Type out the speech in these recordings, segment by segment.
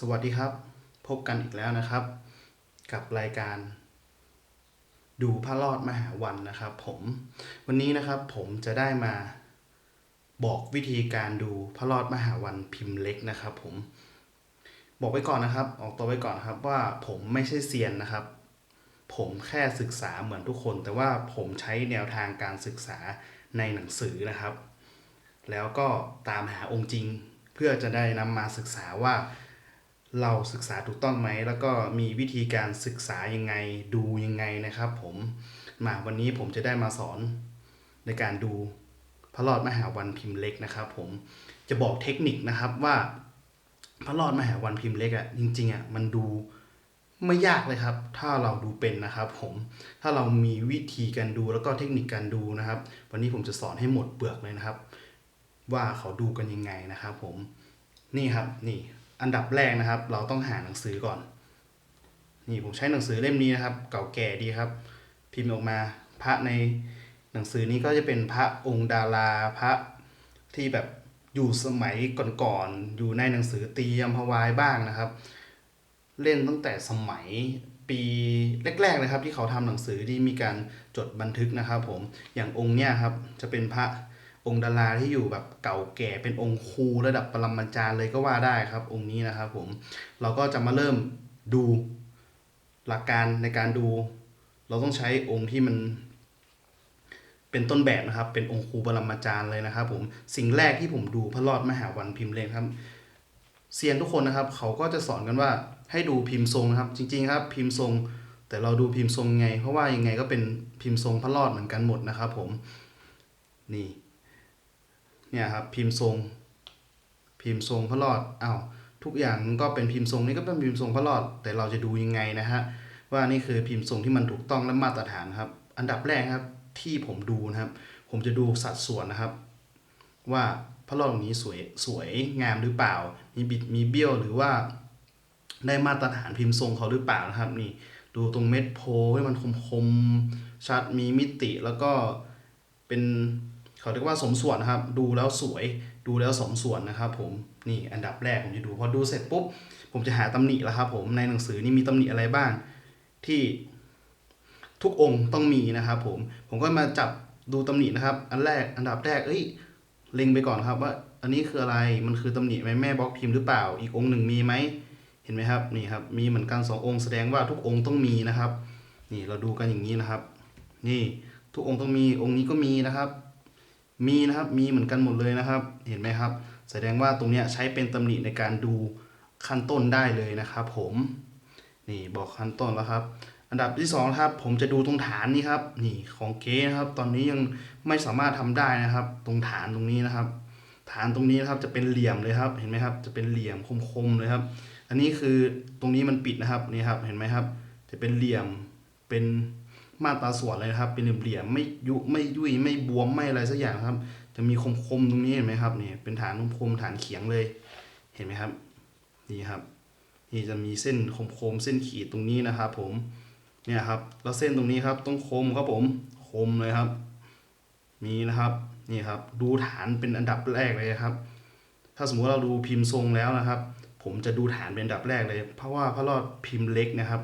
สวัสดีครับ พบกันอีกแล้วนะครับ กับรายการ ดูพระรอดมหาวันนะครับ ผมวันนี้นะครับผมจะได้มาบอกวิธีการดูพระรอดมหาวันพิมพ์เล็กนะครับ ผม บอกไว้ก่อนนะครับ ออกตัวไว้ก่อนนครับว่าผมไม่ใช่เซียนนะครับ ผมแค่ศึกษาเหมือนทุกคน แต่ว่าผมใช้แนวทางการศึกษาในหนังสือนะครับ แล้วก็ตามหาองค์จริง เพื่อจะได้นำมาศึกษาว่า เราศึกษาถูกต้องไหม แล้วก็มีวิธีการศึกษายังไงดูยังไงนะครับ ผมมาวันนี้ผมจะได้มาสอนในการดูพระรอดมหาวันพิมพ์เล็กนะครับ ผมจะบอกเทคนิคนะครับว่าพระรอดมหาวันพิมพ์เล็กอะ่ะจริงๆอะ่ะมันดูไม่ยากเลยครับ ถ้าเราดูเป็นนะครับ ผมถ้าเรามีวิธีการดูแล้วก็เทคนิคการดูนะครับ วันนี้ผมจะสอนให้หมดเปลือกเลยนะครับ ว่าเขาดูกันยังไงนะครับ ผมนี่ครับนี่ อันดับแรกนะครับ เราต้องหาหนังสือก่อน นี่ผมใช้หนังสือเล่มนี้นะครับ เก่าแก่ดีครับ พิมพ์ออกมาพระในหนังสือนี้ก็จะเป็นพระองค์ดาราพระที่แบบอยู่สมัยก่อนๆอยู่ในหนังสือตียมพวายบ้างนะครับ เล่นตั้งแต่สมัยปีแรกๆเลยครับ ที่เขาทำหนังสือที่มีการจดบันทึกนะครับ ผมอย่างองค์เนี้ยครับจะเป็นพระ องค์ดาราที่อยู่แบบเก่าแก่เป็นองค์ครูระดับปรมาจารย์เลยก็ว่าได้ครับ องค์นี้นะครับผมเราก็จะมาเริ่มดูหลักการในการดู เราต้องใช้องค์ที่มันเป็นต้นแบบนะครับ เป็นองค์ครูปรมาจารย์เลยนะครับ ผมสิ่งแรกที่ผมดูพระรอดมหาวันพิมพ์เลยครับเซียนทุกคนนะครับ เขาก็จะสอนกันว่าให้ดูพิมพ์ทรงนะครับ จริง ๆ ครับ พิมพ์ทรง แต่เราดูพิมพ์ทรงไง เพราะว่ายังไงก็เป็นพิมพ์ทรงพระรอดเหมือนกันหมดนะครับ ผมนี่ เนี่ยครับพิมพ์ทรง พิมพ์ทรงพระรอดอ้าวทุกอย่างมันก็เป็นพิมพ์ทรงนี่ก็เป็นพิมพ์ทรงพระรอด แต่เราจะดูยังไงนะฮะว่านี่คือพิมพ์ทรงที่มันถูกต้องและมาตรฐานครับ อันดับแรกครับที่ผมดูนะครับ ผมจะดูสัดส่วนนะครับ ว่าพระรอดตรงนี้สวยสวยงามหรือเปล่า มีบิดมีเบี้ยวหรือว่าได้มาตรฐานพิมพ์ทรงเขาหรือเปล่านะครับ นี่ดูตรงเม็ดโพให้มันคมๆชัดมีมิติแล้วก็เป็น เขาเรียกว่าสมส่วนนะครับ ดูแล้วสวย ดูแล้วสมส่วนนะครับ ผม นี่อันดับแรกผมจะดู พอดูเสร็จปุ๊บ ผมจะหาตำหนิแล้วครับผม ในหนังสือนี่มีตำหนิอะไรบ้าง ที่ทุกองค์ต้องมีนะครับผม ผมก็มาจับดูตำหนินะครับ อันแรก อันดับแรก เอ้ย เล็งไปก่อนครับว่า อันนี้คืออะไร มันคือตำหนิไหมแม่บล็อกพิมพ์หรือเปล่า อีกองค์หนึ่งมีไหม เห็นไหมครับ นี่ครับ มีเหมือนกันสององค์แสดงว่าทุกองค์ต้องมีนะครับ นี่เราดูกันอย่างนี้นะครับ นี่ทุกองค์ต้องมี องค์นี้ก็มีนะครับ มีนะครับมีเหมือนกันหมดเลยนะครับ เห็นไหมครับ แสดงว่าตรงนี้ใช้เป็นตำหนิในการดูขั้นต้นได้เลยนะครับผมนี่บอกขั้นต้นแล้วครับ อันดับที่สองครับ ผมจะดูตรงฐานนี่ครับ นี่ของเก๊นะครับ ตอนนี้ยังไม่สามารถทำได้นะครับ ตรงฐานตรงนี้นะครับ ฐานตรงนี้นะครับจะเป็นเหลี่ยมเลยครับ เห็นไหมครับ จะเป็นเหลี่ยมคมๆเลยครับ อันนี้คือตรงนี้มันปิดนะครับนี่ครับ เห็นไหมครับ จะเป็นเหลี่ยมเป็น มาตาส่วนเลยนะครับ เป็นเหลี่ยมไม่ยุไม่ยุ่ยไม่บวมไม่อะไรสักอย่างครับจะมีคมๆตรงนี้เห็นไหมครับนี่เป็นฐานคมฐานเขียงเลย เห็นไหมครับนี่ครับ นี่จะมีเส้นคมๆเส้นขีดตรงนี้นะครับ ผมเนี่ยครับ แล้วเส้นตรงนี้ครับต้องคมครับผมคมเลยครับ มีนะครับนี่ครับ ดูฐานเป็นอันดับแรกเลยครับ ถ้าสมมติเราดูพิมพ์ทรงแล้วนะครับ ผมจะดูฐานเป็นอันดับแรกเลย เพราะว่าพระรอดพิมพ์เล็กนะครับ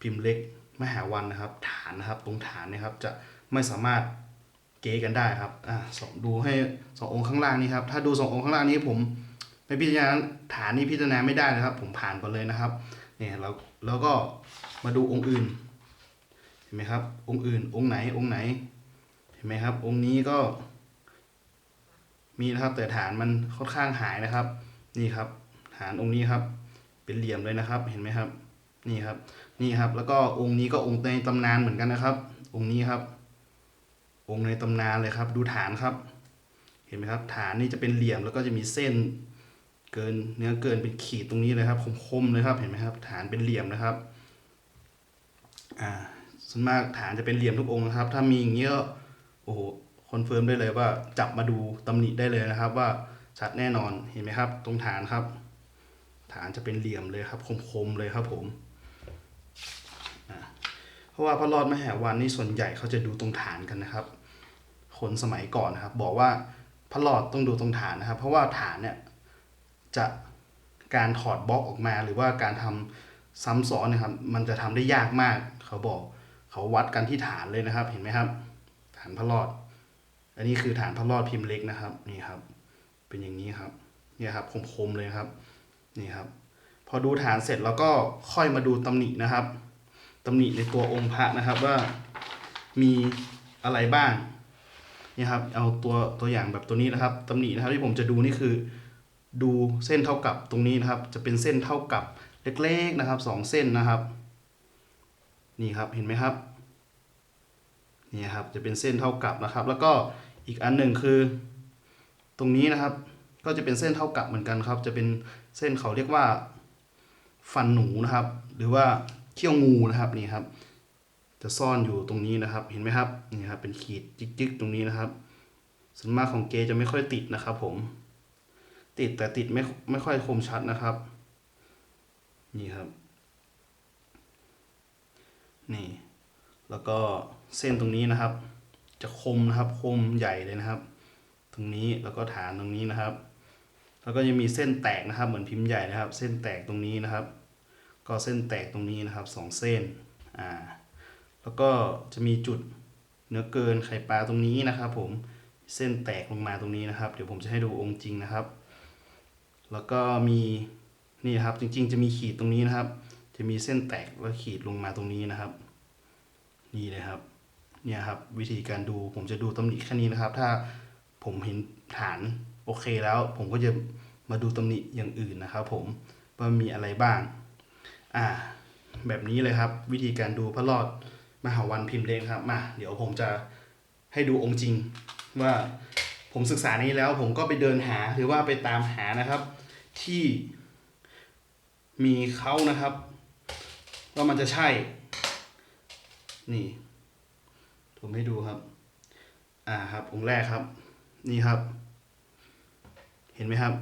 พิมพ์เล็ก มหาวันนะครับ ฐานนะครับ ตรงฐานนะครับจะไม่สามารถเก๊กันได้ครับอ่าสองดูให้สององค์ข้างล่างนี้ครับถ้าดูสององค์ข้างล่างนี้ผมไม่พิจารณาฐานนี้พิจารณาไม่ได้นะครับ ผมผ่านไปเลยนะครับเนี่ยแล้วแล้วก็มาดูองค์อื่นเห็นไหมครับ องค์อื่น องค์ไหนองค์ไหนเห็นไหมครับ องค์นี้ก็ มีนะครับ แต่ฐานมันค่อนข้างหายนะครับ นี่ครับ ฐานองค์นี้ครับ เป็นเหลี่ยมเลยนะครับ เห็นไหมครับ นี่ครับ นี่ครับ แล้วก็องค์นี้ก็องค์ในตำนานเหมือนกันนะครับ องค์นี้ครับ องค์ในตำนานเลยครับ ดูฐานครับ เห็นไหมครับ ฐานนี่จะเป็นเหลี่ยมแล้วก็จะมีเส้น เกินเนื้อเกินเป็นขีดตรงนี้เลยครับคมๆเลยครับ เห็นไหมครับ ฐานเป็นเหลี่ยมนะครับอ่าส่วนมากฐานจะเป็นเหลี่ยมทุกองค์นะครับ ถ้ามีอย่างนี้ก็โอ้โหคอนเฟิร์มได้เลยว่าจับมาดูตำหนิได้เลยนะครับ ว่าชัดแน่นอนเห็นไหมครับ ตรงฐานครับ ฐานจะเป็นเหลี่ยมเลยครับ คมๆเลยครับผม เพราะว่าพระรอดมหาวันนี่ส่วนใหญ่เขาจะดูตรงฐานกันนะครับ คนสมัยก่อนนะครับ บอกว่าพระรอดต้องดูตรงฐานนะครับ เพราะว่าฐานเนี่ยจะการถอดบล็อกออกมาหรือว่าการทำซ้ำซ้อนนะครับ มันจะทำได้ยากมาก เขาบอกเขาวัดกันที่ฐานเลยนะครับ เห็นไหมครับ ฐานพระรอด อันนี้คือฐานพระรอดพิมพ์เล็กนะครับนี่ครับ เป็นอย่างนี้ครับเนี่ยครับคมๆเลยครับนี่ครับ พอดูฐานเสร็จแล้วก็ค่อยมาดูตำหนินะครับ ตำหนิในตัวองค์พระนะครับว่ามีอะไรบ้างนี่ครับเอาตัวตัวอย่างแบบตัวนี้นะครับตำหนินะครับที่ผมจะดูนี่คือ ดูเส้นเท่ากับตรงนี้นะครับ จะเป็นเส้นเท่ากับเล็กๆนะครับสองเส้นนะครับ นี่ครับเห็นไหมครับนี่ครับจะเป็นเส้นเท่ากับนะครับ แล้วก็อีกอันหนึ่งคือ ตรงนี้นะครับ ก็จะเป็นเส้นเท่ากับเหมือนกันครับ จะเป็นเส้นเขาเรียกว่า ฟันหนูนะครับ หรือว่า เขี้ยวงูนะครับนี่ครับ จะซ่อนอยู่ตรงนี้นะครับ เห็นไหมครับนี่ครับเป็นขีดจิกๆตรงนี้นะครับ ส่วนมากของเกจะไม่ค่อยติดนะครับผม ติดแต่ติดไม่ไม่ค่อยคมชัดนะครับ นี่ครับ นี่ แล้วก็เส้นตรงนี้นะครับ จะคมนะครับคมใหญ่เลยนะครับ ตรงนี้แล้วก็ฐานตรงนี้นะครับ แล้วก็ยังมีเส้นแตกนะครับ เหมือนพิมพ์ใหญ่นะครับ เส้นแตกตรงนี้นะครับ ก็เส้นแตกตรงนี้นะครับสองเส้นอ่าแล้วก็จะมีจุดเนื้อเกินไข่ปลาตรงนี้นะครับ ผมเส้นแตกลงมาตรงนี้นะครับ เดี๋ยวผมจะให้ดูองค์จริงนะครับ แล้วก็มีนี่ครับจริงๆ จะมีขีดตรงนี้นะครับ จะมีเส้นแตกแล้วขีดลงมาตรงนี้นะครับ นี่เลยครับเนี่ยครับวิธีการดูผมจะดูตำหนิแค่นี้นะครับ ถ้าผมเห็นฐานโอเคแล้ว ผมก็จะมาดูตำหนิอย่างอื่นนะครับ ผมว่ามีอะไรบ้าง อ่า แบบนี้เลยครับ วิธีการดูพระรอดมหาวันพิมพ์เล็กครับมาเดี๋ยวผมจะให้ดูองค์จริง ว่าผมศึกษานี้แล้วผมก็ไปเดินหาหรือว่าไปตามหานะครับ ที่มีเขานะครับว่ามันจะใช่ นี่ผมให้ดูครับ อ่าครับองค์แรกครับ นี่ครับ เห็นไหมครับ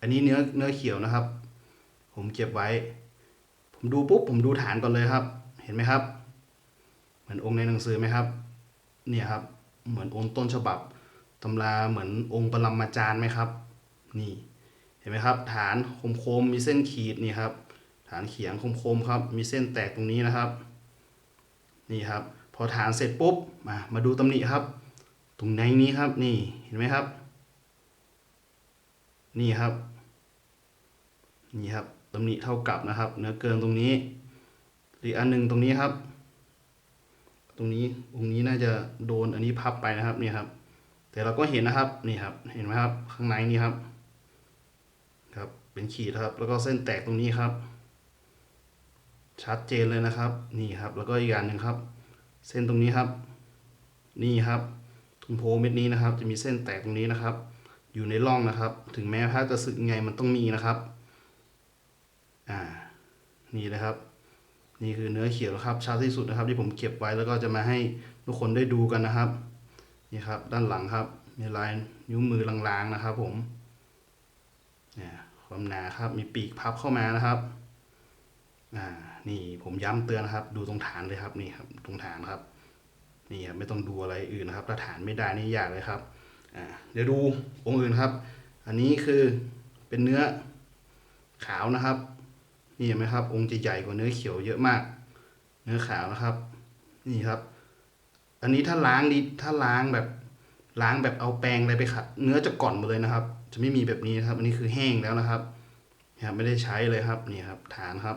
อันนี้เนื้อเนื้อเขียวนะครับ ผมเก็บไว้ ผมดูปุ๊บผมดูฐานก่อนเลยครับ เห็นไหมครับ เหมือนองค์ในหนังสือไหมครับ เนี่ยครับ เหมือนองค์ต้นฉบับตำราเหมือนองค์ปรมาจารย์ไหมครับ นี่เห็นไหมครับ ฐานคมๆมีเส้นขีดนี่ครับ ฐานเขียงคมๆครับ มีเส้นแตกตรงนี้นะครับ นี่ครับ พอฐานเสร็จปุ๊บมามาดูตำหนิครับ ตรงในนี้ครับนี่เห็นไหมครับ นี่ครับ นี่ครับ ตำหนิเท่ากับนะครับ เนื้อเกินตรงนี้อีกอันหนึ่งตรงนี้ครับ ตรงนี้องค์นี้น่าจะโดนอันนี้พับไปนะครับนี่ครับ แต่เราก็เห็นนะครับนี่ครับ เห็นไหมครับ ข้างในนี่ครับ ครับเป็นขีดครับ แล้วก็เส้นแตกตรงนี้ครับ ชัดเจนเลยนะครับ นี่ครับ แล้วก็อีกอย่างหนึ่งครับ เส้นตรงนี้ครับ นี่ครับทุ่มโพเม็ดนี้นะครับ จะมีเส้นแตกตรงนี้นะครับ อยู่ในร่องนะครับ ถึงแม้พระจะสึกไงมันต้องมีนะครับ อ่า นี่นะครับ นี่คือเนื้อเขียวนะครับชัดที่สุดนะครับ ที่ผมเก็บไว้แล้วก็จะมาให้ทุกคนได้ดูกันนะครับ นี่ครับ ด้านหลังครับ มีลายนิ้วมือลางๆนะครับ ผมเนี่ยความหนาครับ มีปีกพับเข้ามานะครับ อ่า นี่ผมย้ำเตือนนะครับ ดูตรงฐานเลยครับ นี่ครับ ตรงฐานครับ นี่ครับไม่ต้องดูอะไรอื่นนะครับ ถ้าฐานไม่ได้นี่ยากเลยครับ อ่า เดี๋ยวดูองค์อื่นครับ อันนี้คือเป็นเนื้อขาวนะครับ นี่เห็นไหมครับ องค์จะใหญ่กว่าเนื้อเขียวเยอะมาก เนื้อขาวนะครับ นี่ครับ อันนี้ถ้าล้างดีถ้าล้างแบบล้างแบบเอาแปรงอะไรไปขัด เนื้อจะก่อนหมดเลยนะครับ จะไม่มีแบบนี้นะครับ อันนี้คือแห้งแล้วนะครับนี่ครับไม่ได้ใช้เลยครับนี่ครับ ฐานครับ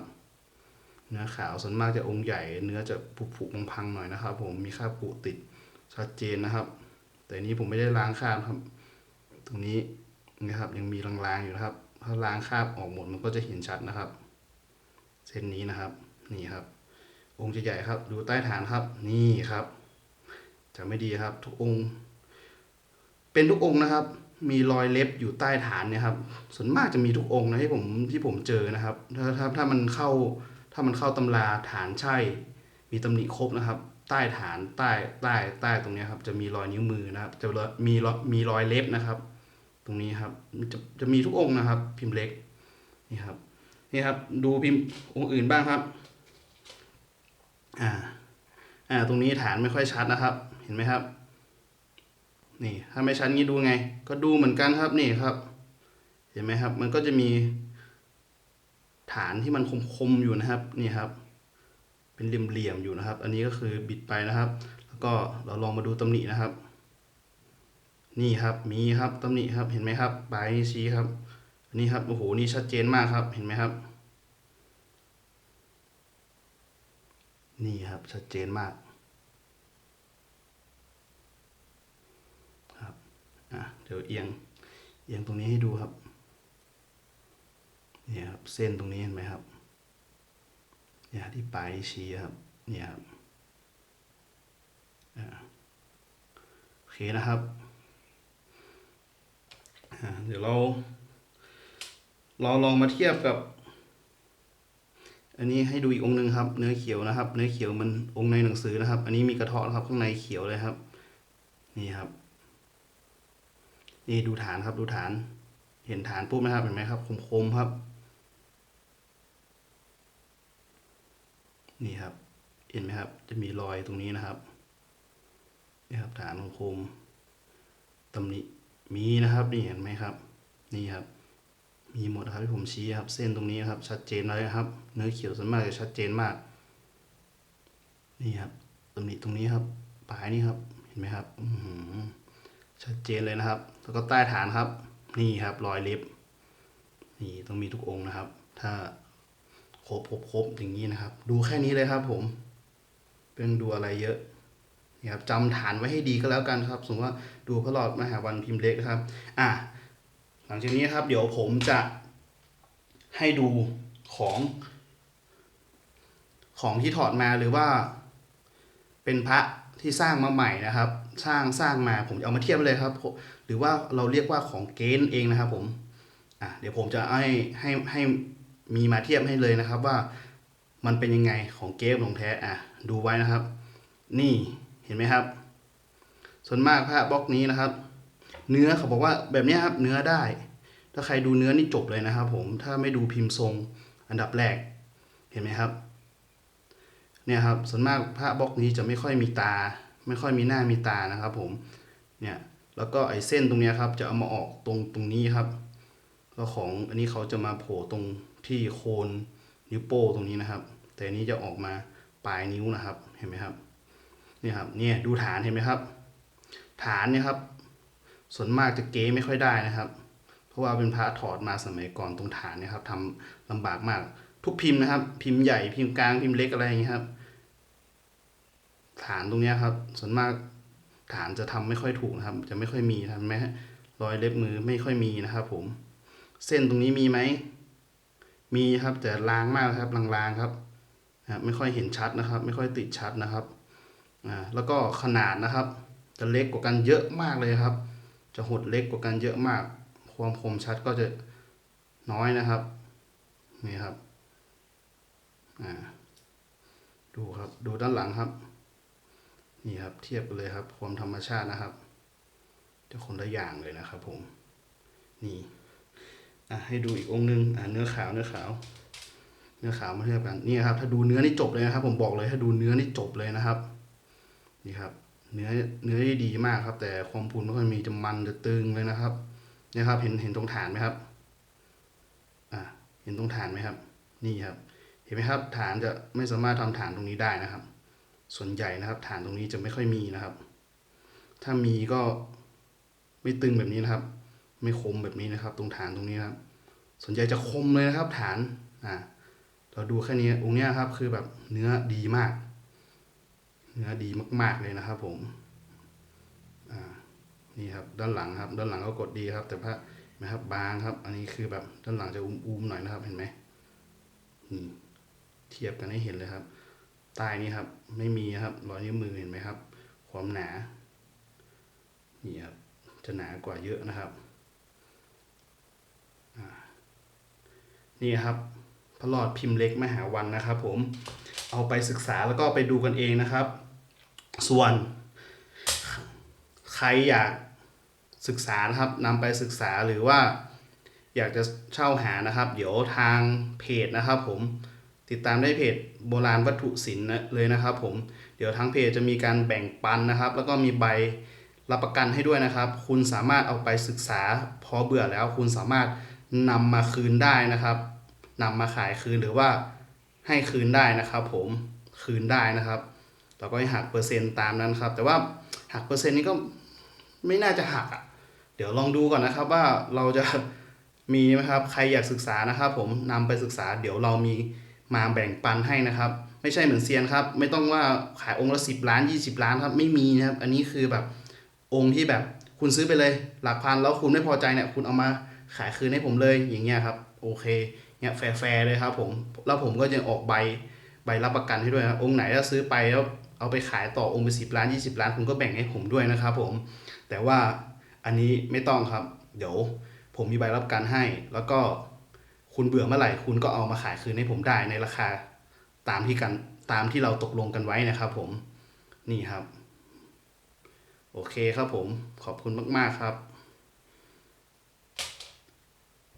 เนื้อขาวส่วนมากจะองค์ใหญ่ เนื้อจะผุๆพังๆหน่อยนะครับ ผมมีคราบผุติดชัดเจนนะครับ แต่อันนี้ผมไม่ได้ล้างคราบครับ ตรงนี้นะครับยังมีลางๆอยู่นะครับ ถ้าล้างคราบออกหมดมันก็จะเห็นชัดนะครับ ส้นนี้นะครับ นี่ครับ องค์จะใหญ่ครับ ดูใต้ฐานครับ นี่ครับ จะไม่ดีครับ ทุกองค์ เป็นทุกองค์นะครับ มีรอยเล็บอยู่ใต้ฐานเนี่ยครับ ส่วนมากจะมีทุกองค์นะที่ผมที่ผมเจอนะครับ ถ้าถ้าถ้ามันเข้าถ้ามันเข้าตำราฐานใช่ มีตำหนิครบนะครับ ใต้ฐานใต้ใต้ใต้ตรงนี้ครับ จะมีรอยนิ้วมือนะครับ จะมีรอยมีรอยเล็บนะครับ ตรงนี้ครับ จะจะมีทุกองค์นะครับ พิมพ์เล็กนี่ครับ นี่ครับ ดูพิมพ์องค์อื่นบ้างครับ อ่า อ่า ตรงนี้ฐานไม่ค่อยชัดนะครับ เห็นไหมครับ นี่ถ้าไม่ชัดงี้ดูไง ก็ดูเหมือนกันครับนี่ครับ เห็นไหมครับ มันก็จะมีฐานที่มันคมๆอยู่นะครับ นี่ครับ เป็นเหลี่ยมๆอยู่นะครับ อันนี้ก็คือบิดไปนะครับ แล้วก็เราลองมาดูตำหนินะครับ นี่ครับ มีครับตำหนิครับ เห็นไหมครับปลายชี้ครับ นนี้ครับโอ้โหนี่ชัดเจนมากครับเห็นไหมครับ นี่ครับชัดเจนมากครับอะเดี๋ยวเอียงเอียงตรงนี้ให้ดูครับเนี่ยครับเส้นตรงนี้เห็นไหมครับเนี่ยที่ปลายชี้ครับเนี่ยครับอ่าโอเคนะครับอ่าเดี๋ยวเรา เราลองมาเทียบกับ อันนี้ให้ดูอีกองค์หนึ่งครับ เนื้อเขียวนะครับ เนื้อเขียวมันองค์ในหนังสือนะครับ อันนี้มีกระเทาะนะครับ ข้างในเขียวเลยครับ นี่ครับ นี่ดูฐานครับดูฐาน เห็นฐานปุ๊บไหมครับเห็นไหมครับคมๆครับ นี่ครับ เห็นไหมครับ จะมีรอยตรงนี้นะครับนี่ครับฐานคมๆตำหนิมีนะครับ นี่เห็นไหมครับ นี่ครับ มีหมดครับที่ผมชี้ครับ เส้นตรงนี้ครับ ชัดเจนเลยครับ เนื้อเขียวส่วนมากจะชัดเจนมาก นี่ครับตำหนิตรงนี้ครับปลายนี่ครับ เห็นไหมครับอืชัดเจนเลยนะครับ แล้วก็ใต้ฐานครับ นี่ครับรอยเล็บ นี่ต้องมีทุกองค์นะครับ ถ้าครบครบครบอย่างนี้นะครับ ดูแค่นี้เลยครับ ผม เป็นดูอะไรเยอะนี่ครับจำฐานไว้ให้ดีก็แล้วกันครับ สมมติว่าดูพระหลอดมหาวันพิมพ์เล็กนะครับ อะ หลังจากนี้ครับ เดี๋ยวผมจะให้ดูของของที่ถอดมาหรือว่า เป็นพระที่สร้างมาใหม่นะครับ สร้างสร้างมาผมจะเอามาเทียบเลยครับ หรือว่าเราเรียกว่าของเกณฑ์เองนะครับ ผมอะเดี๋ยวผมจะให้ให้ให้มีมาเทียบให้เลยนะครับว่ามันเป็นยังไงของเกณฑ์ของแท้อะดูไว้นะครับ นี่เห็นไหมครับ ส่วนมากพระบล็อกนี้นะครับ เนื้อเขาบอกว่าแบบนี้ครับเนื้อได้ ถ้าใครดูเนื้อนี่จบเลยนะครับผมถ้าไม่ดูพิมพ์ทรงอันดับแรกเห็นไหมครับเนี่ยครับส่วนมากพระบล็อกนี้จะไม่ค่อยมีตา ไม่ค่อยมีหน้ามีตานะครับ ผมเนี่ยแล้วก็ไอ้เส้นตรงเนี้ยครับ จะเอามาออกตรงตรงนี้ครับแล้วของอันนี้เขาจะมาโผล่ตรงที่โคนนิ้วโป้งตรงนี้นะครับ แต่อันนี้จะออกมาปลายนิ้วนะครับเห็นไหมครับเนี่ยครับเนี่ยดูฐานเห็นไหมครับ ฐานเนี่ยครับ ส่วนมากจะเก๊ไม่ค่อยได้นะครับ เพราะว่าเป็นพระถอดมาสมัยก่อนตรงฐานเนี่ยครับทำลำบากมาก ทุกพิมพ์นะครับ พิมพ์ใหญ่พิมพ์กลางพิมพ์เล็กอะไรอย่างเงี้ยครับ ฐานตรงเนี้ยครับ ส่วนมากฐานจะทำไม่ค่อยถูกนะครับ จะไม่ค่อยมีทำไหมฮะรอยเล็บมือไม่ค่อยมีนะครับ ผม เส้นตรงนี้มีไหมมีครับแต่ลางมากครับลางๆครับนะครับไม่ค่อยเห็นชัดนะครับ ไม่ค่อยติดชัดนะครับอ่าแล้วก็ขนาดนะครับ จะเล็กกว่ากันเยอะมากเลยครับ จะหดเล็กกว่ากันเยอะมาก ความคมชัดก็จะน้อยนะครับ นี่ครับ อ่า ดูครับ ดูด้านหลังครับ นี่ครับ เทียบกันเลยครับ ความธรรมชาตินะครับ จะคนละอย่างเลยนะครับ ผม นี่ อะให้ดูอีกองค์หนึง อ่าเนื้อขาวเนื้อขาว เนื้อขาวมาเทียบกัน นี่ครับ ถ้าดูเนื้อนี่จบเลยนะครับ ผมบอกเลย ถ้าดูเนื้อนี่จบเลยนะครับ นี่ครับ เนื้อเนื้อที่ดีมากครับ แต่ความพูนไม่ค่อยมีจะมันจะตึงเลยนะครับเนี่ยครับ เห็นเห็นตรงฐานไหมครับ อ่า เห็นตรงฐานไหมครับ นี่ครับ เห็นไหมครับ ฐานจะไม่สามารถทำฐานตรงนี้ได้นะครับ ส่วนใหญ่นะครับ ฐานตรงนี้จะไม่ค่อยมีนะครับ ถ้ามีก็ไม่ตึงแบบนี้นะครับ ไม่คมแบบนี้นะครับ ตรงฐานตรงนี้ครับ ส่วนใหญ่จะคมเลยนะครับ ฐาน อ่า เราดูแค่นี้องค์เนี้ยครับ คือแบบเนื้อดีมาก เนื้อดีมากๆเลยนะครับ ผมอ่านี่ครับด้านหลังครับ ด้านหลังก็กดดีครับ แต่พระนะครับบางครับ อันนี้คือแบบด้านหลังจะอุ้มๆหน่อยนะครับ เห็นไหมนี่เทียบกันให้เห็นเลยครับใต้นี้ครับ ไม่มีครับรอยนิ้วมือเห็นไหมครับ ความหนานี่ครับจะหนากว่าเยอะนะครับอ่านี่ครับพระหลอดพิมพ์เล็กมหาวันนะครับ ผมเอาไปศึกษาแล้วก็ไปดูกันเองนะครับ ส่วน ใครอยากศึกษานะครับนำไปศึกษาหรือว่าอยากจะเช่าหานะครับ เดี๋ยวทางเพจนะครับ ผมติดตามได้เพจโบราณวัตถุศิลป์เลยนะครับ ผมเดี๋ยวทางเพจจะมีการแบ่งปันนะครับ แล้วก็มีใบรับประกันให้ด้วยนะครับ คุณสามารถเอาไปศึกษา พอเบื่อแล้ว คุณสามารถนำมาคืนได้นะครับนำมาขายคืนหรือว่าให้คืนได้นะครับ ผมคืนได้นะครับ เราก็ให้หักเปอร์เซ็นต์ตามนั้นครับ แต่ว่าหักเปอร์เซ็นต์นี้ก็ไม่น่าจะหักอะ เดี๋ยวลองดูก่อนนะครับว่าเราจะมีไหมครับ ใครอยากศึกษานะครับ ผมนำไปศึกษา เดี๋ยวเรามีมาแบ่งปันให้นะครับ ไม่ใช่เหมือนเซียนครับ ไม่ต้องว่าขายองค์ละสิบล้านยี่สิบล้านครับไม่มีนะครับ อันนี้คือแบบองค์ที่แบบคุณซื้อไปเลยหลักพันแล้วคุณไม่พอใจเนี่ยคุณเอามาขายคืนให้ผมเลยอย่างเงี้ยครับโอเคเนี่ยแฟร์ๆเลยครับผมแล้วผมก็จะออกใบใบรับประกันให้ด้วยนะองค์ไหนถ้าซื้อไปแล้ว เอาไปขายต่อองค์ไปสิบล้านยี่สิบล้านคุณก็แบ่งให้ผมด้วยนะครับผม แต่ว่าอันนี้ไม่ต้องครับ เดี๋ยวผมมีใบรับกันให้ แล้วก็คุณเบื่อเมื่อไหร่คุณก็เอามาขายคืนให้ผมได้ในราคาตามที่กันตามที่เราตกลงกันไว้นะครับผมนี่ครับ โอเคครับผมขอบคุณมาก ๆ ครับ